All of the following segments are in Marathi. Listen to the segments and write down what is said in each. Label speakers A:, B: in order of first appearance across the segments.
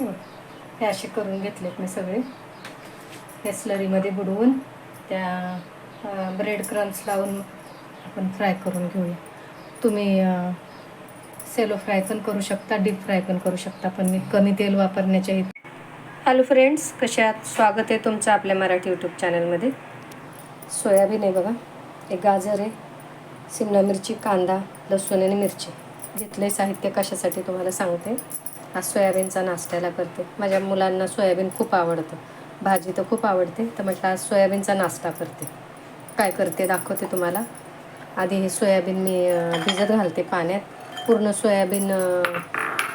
A: हे असे करून घेतलेत मी सगळे. हे स्लरीमध्ये बुडवून त्या ब्रेड क्रम्स लावून आपण फ्राय करून घेऊया. तुम्ही सेलो फ्राय पण करू शकता डीप फ्राय पण करू शकता पण मी कमी तेल वापरण्याच्या इथे हॅलो फ्रेंड्स कशा आहात? स्वागत आहे तुमचं आपल्या मराठी यूट्यूब चॅनलमध्ये. सोयाबीन आहे बघा एक गाजर आहे शिमला मिरची कांदा लसूण आणि मिरची. घेतले साहित्य कशासाठी तुम्हाला सांगते. आज सोयाबीनचा नाश्त्याला करते. माझ्या मुलांना सोयाबीन खूप आवडतं. भाजी तर खूप आवडते. तर म्हटलं आज सोयाबीनचा नाश्ता करते. काय करते? दाखवते तुम्हाला. आधी हे सोयाबीन मी भिजत घालते पाण्यात. पूर्ण सोयाबीन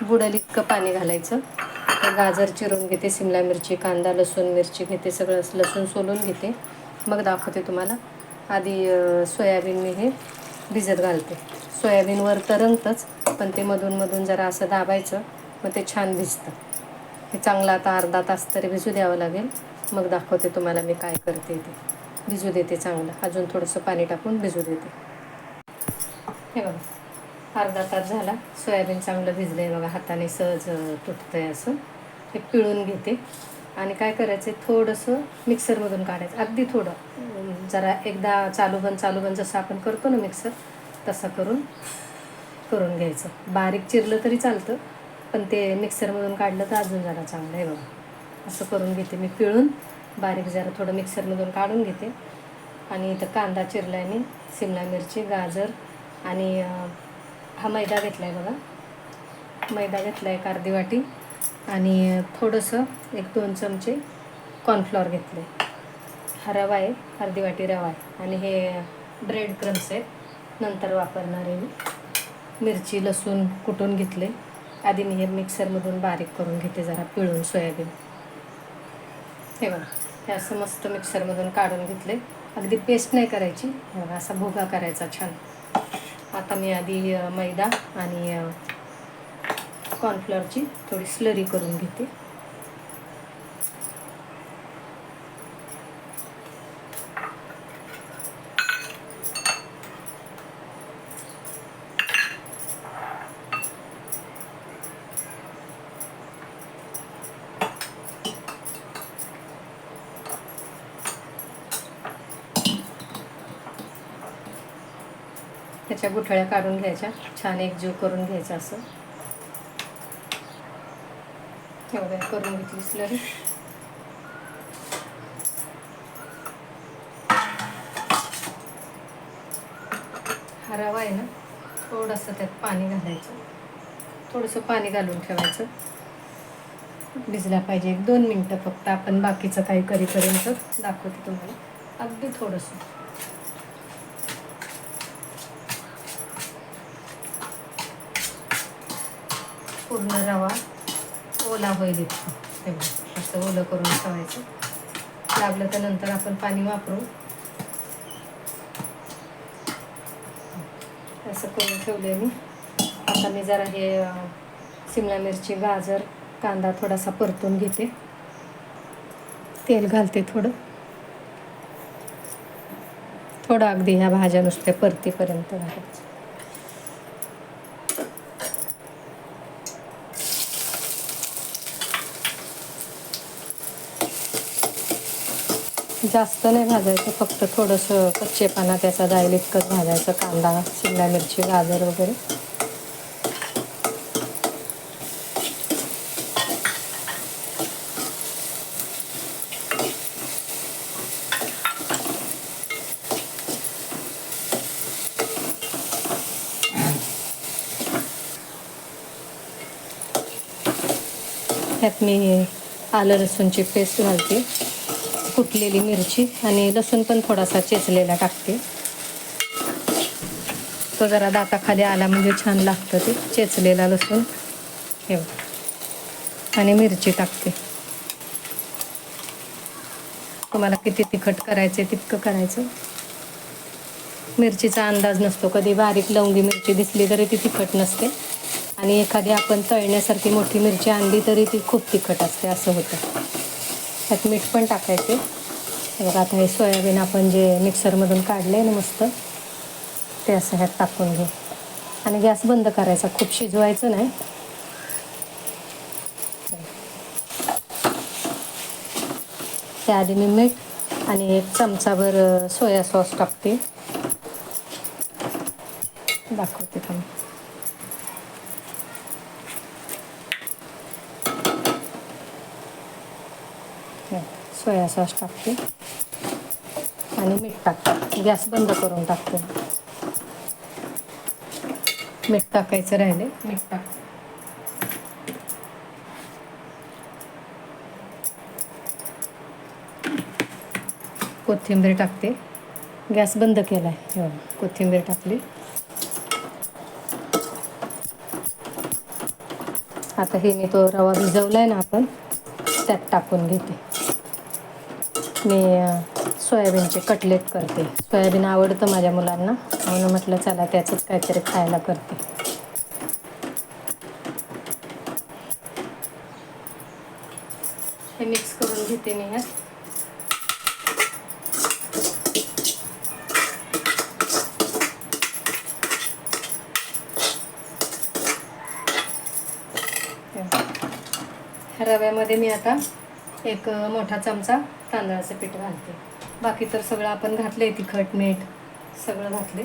A: बुडल इतकं पाणी घालायचं. गाजर चिरून घेते शिमला मिरची कांदा लसूण मिरची घेते सगळं लसूण सोलून घेते. मग दाखवते तुम्हाला. आधी सोयाबीन मी हे भिजत घालते. सोयाबीनवर तरंगतच पण ते मधून मधून जरा असं दाबायचं. मग ते छान भिजतं हे चांगलं आता अर्धा तास तरी भिजू द्यावं लागेल. मग दाखवते तुम्हाला मी काय करते ते. भिजू देते चांगलं. अजून थोडंसं पाणी टाकून भिजू देते. हे बघा. अर्धा तास झाला. सोयाबीन चांगलं भिजलं आहे बघा. हाताने सहज तुटतं आहे असं. हे पिळून घेते. आणि काय करायचं आहे थोडंसं मिक्सरमधून काढायचं. अगदी थोडं. जरा एकदा चालू बंद चालू बंद जसं आपण करतो ना मिक्सर तसं करून करून घ्यायचं. बारीक चिरलं तरी चालतं. पण ते मिक्सरमधून काढलं तर अजून जरा चांगलं आहे बघा. असं करून घेते मी पिळून. बारीक जरा थोडं मिक्सरमधून काढून घेते. आणि इथं कांदा चिरला आहे मी शिमला मिरची गाजर आणि हा मैदा घेतला आहे बघा. मैदा घेतला आहे एक अर्धी वाटी आणि थोडंसं एक दोन चमचे कॉर्नफ्लॉवर घेतले हा रवा आहे अर्धी वाटी रवा आहे. आणि हे ब्रेड क्रम्स आहेत. नंतर वापरणार आहे मी. मिरची लसूण कुटून घेतले आधी मी हे मिक्सरमधून बारीक करून घेते जरा पिळून सोयाबीन. हे बघा हे असं मस्त मिक्सरमधून काढून घेतले अगदी पेस्ट नाही करायची बघा असा भोगा करायचा छान. आता मी आधी मैदा आणि कॉर्नफ्लॉरची कॉर्नफ्लॉवरची थोडी स्लरी करून घेते. त्याच्या गुठळ्या काढून घ्यायच्या. छान एकजीव करून घ्यायचा असं. एवढ्या करून घेतली स्लरी हा. रवा आहे ना थोडंसं त्यात पाणी घालायचं. थोडंसं पाणी घालून ठेवायचं. भिजला पाहिजे एक दोन मिनटं फक्त. आपण बाकीचं काही करीपर्यंत दाखवते तुम्हाला. अगदी थोडंसं. पूर्ण रवा ओला होईल इतकं. असं ओलं करून ठेवायचं. लागलं तर नंतर आपण पाणी वापरू. असं करून ठेवले मी. आता मी जरा हे शिमला मिरची गाजर कांदा थोडासा परतून घेते. तेल घालते थोडं. थोडं अगदी ह्या भाज्या नुसत्या परतीपर्यंत घालायचं जास्त नाही भाजायचं फक्त थोडंसं कच्चेपणा त्याचा जाईल इतकंच भाजायचं कांदा शिमला मिरची गाजर वगैरे. ह्यात मी आलं लसूणची पेस्ट घालते. कुटलेली मिरची आणि लसूण पण थोडासा चेचलेला टाकते. तो जरा दाताखाली आला म्हणजे छान लागतं ते चेचलेला लसूण. हे आणि मिरची टाकते. तुम्हाला किती तिखट करायचं तितकं करायचं. मिरचीचा अंदाज नसतो कधी बारीक लवंगी मिरची दिसली तरी ती तिखट नसते. आणि एखादी आपण तळण्यासारखी मोठी मिरची आणली तरी ती खूप तिखट असते असं होतं. त्यात मीठ पण टाकायचे. बघा आता हे सोयाबीन आपण जे मिक्सरमधून काढले ना मस्त ते असं ह्यात टाकून घे आणि गॅस बंद करायचा खूप शिजवायचं नाही. त्याआधी मी मीठ आणि एक चमचाभर सोया सॉस टाकते. दाखवते का सोया सॉस टाकते. आणि मीठ टाकते. गॅस बंद करून टाकते. मीठ टाकायचं राहिले. मीठ टाक. कोथिंबीर टाकते. गॅस बंद केला आहे कोथिंबीर टाकली. आता हे मी तो रवा भिजवला आहे ना आपण त्यात टाकून घेते. मी सोयाबीनचे कटलेट करते. सोयाबीन आवडतं माझ्या मुलांना. म्हणून म्हटलं चला त्याचंच काहीतरी खायला करते. हे मिक्स करून घेते मी ह्या रव्यामध्ये मी आता एक मोठा चमचा तांदळाचं पीठ घालते. बाकी तर सगळं आपण घातले तिखट मीठ सगळं घातले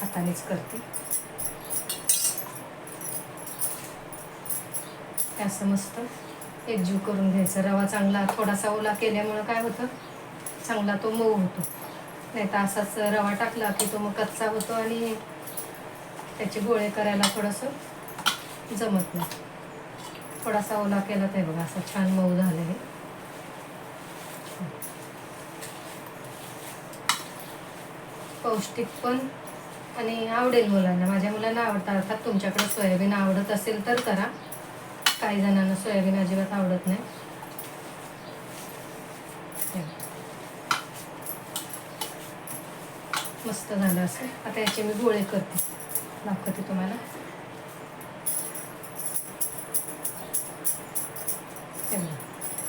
A: हातानेच करते. असं मस्त एकजीव करून घ्यायचं. रवा चांगला थोडासा ओला केल्यामुळं काय होतं? चांगला तो मऊ होतो. नाही तर असाच रवा टाकला की तो मग कच्चा होतो आणि त्याचे गोळे करायला थोडंसं जमत नाही. थोडासा ओला केला तर बघा असं छान मऊ झालं हे. पौष्टिक पण आणि आवडेल मुलांना. माझ्या मुलांना आवडतं अर्थात तुमच्याकडे सोयाबीन आवडत असेल तर करा. काही जणांना सोयाबीन अजिबात आवडत नाही. मस्त झालं असं. आता याचे मी गोळे करते. दाखवते तुम्हाला.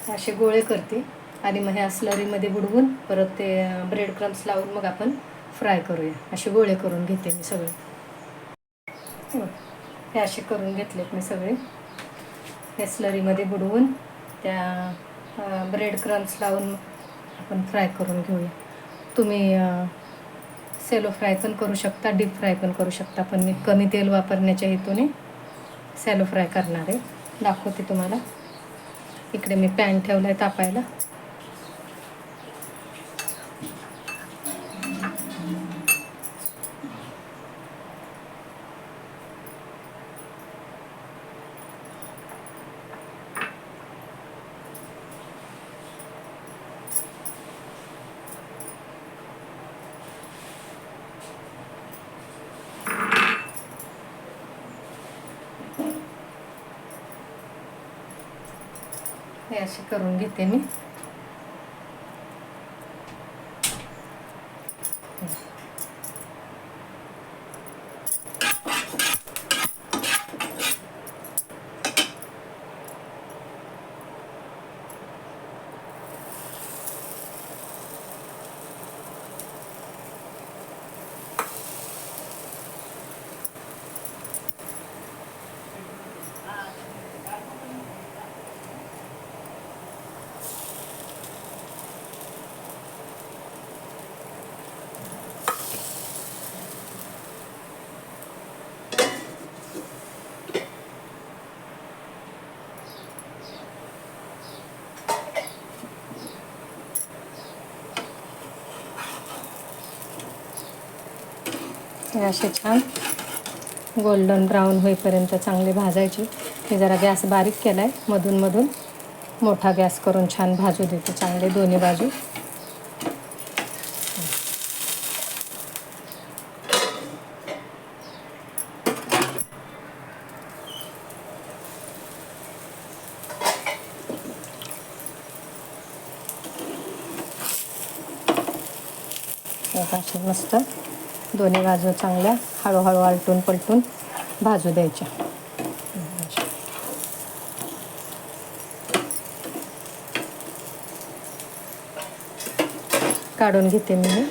A: असे गोळे करते आणि मग ह्या स्लरीमध्ये बुडवून परत ते ब्रेड क्रम्स लावून मग आपण फ्राय करूया. असे गोळे करून घेते मी सगळे. हे हे असे करून घेतलेत मी सगळे. हे स्लरीमध्ये बुडवून त्या ब्रेड क्रम्स लावून आपण फ्राय करून घेऊया. तुम्ही सेलो फ्राय पण करू शकता डीप फ्राय पण करू शकता पण मी कमी तेल वापरण्याच्या हेतूने सॅलो फ्राय करणार आहे. दाखवते तुम्हाला. इकडे मी पॅन ठेवला आहे तापायला. हे असे करून घेते मी. हे असे छान गोल्डन ब्राऊन होईपर्यंत चांगले भाजायचे. मी जरा गॅस बारीक केला आहे मधून मधून मोठा गॅस करून छान भाजू देते चांगले दोन्ही बाजू. मस्त. दोन्ही बाजू चांगल्या हळूहळू आलटून पलटून भाजू द्यायच्या. काढून घेते मी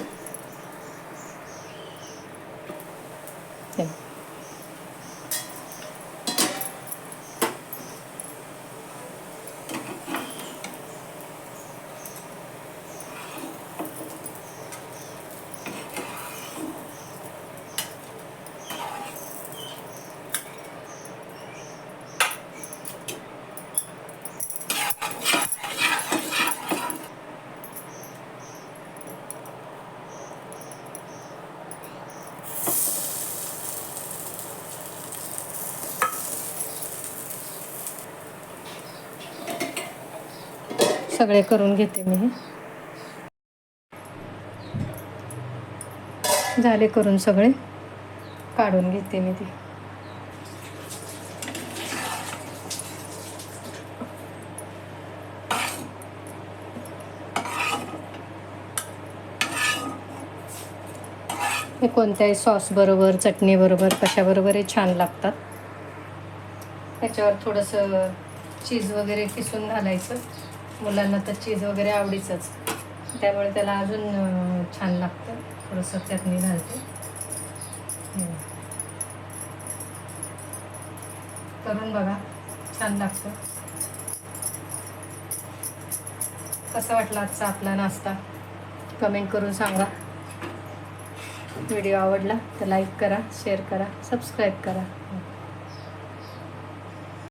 A: सगळे करून घेते मी. झाले करून सगळे. काढून घेते मी ती. हे कोणत्याही सॉस बरोबर चटणी बरोबर कशाबरोबरही छान लागतात. त्याच्यावर थोडंसं चीज वगैरे किसून घालायचं. मुलांना तर चीज वगैरे आवडीचंच. त्यामुळे त्याला अजून छान लागतं. थोडंसं चटणी घालते. करून बघा. छान लागतं. कसा वाटला आजचा आपला नाश्ता? कमेंट करून सांगा. व्हिडिओ आवडला तर लाईक करा शेअर करा सबस्क्राईब करा.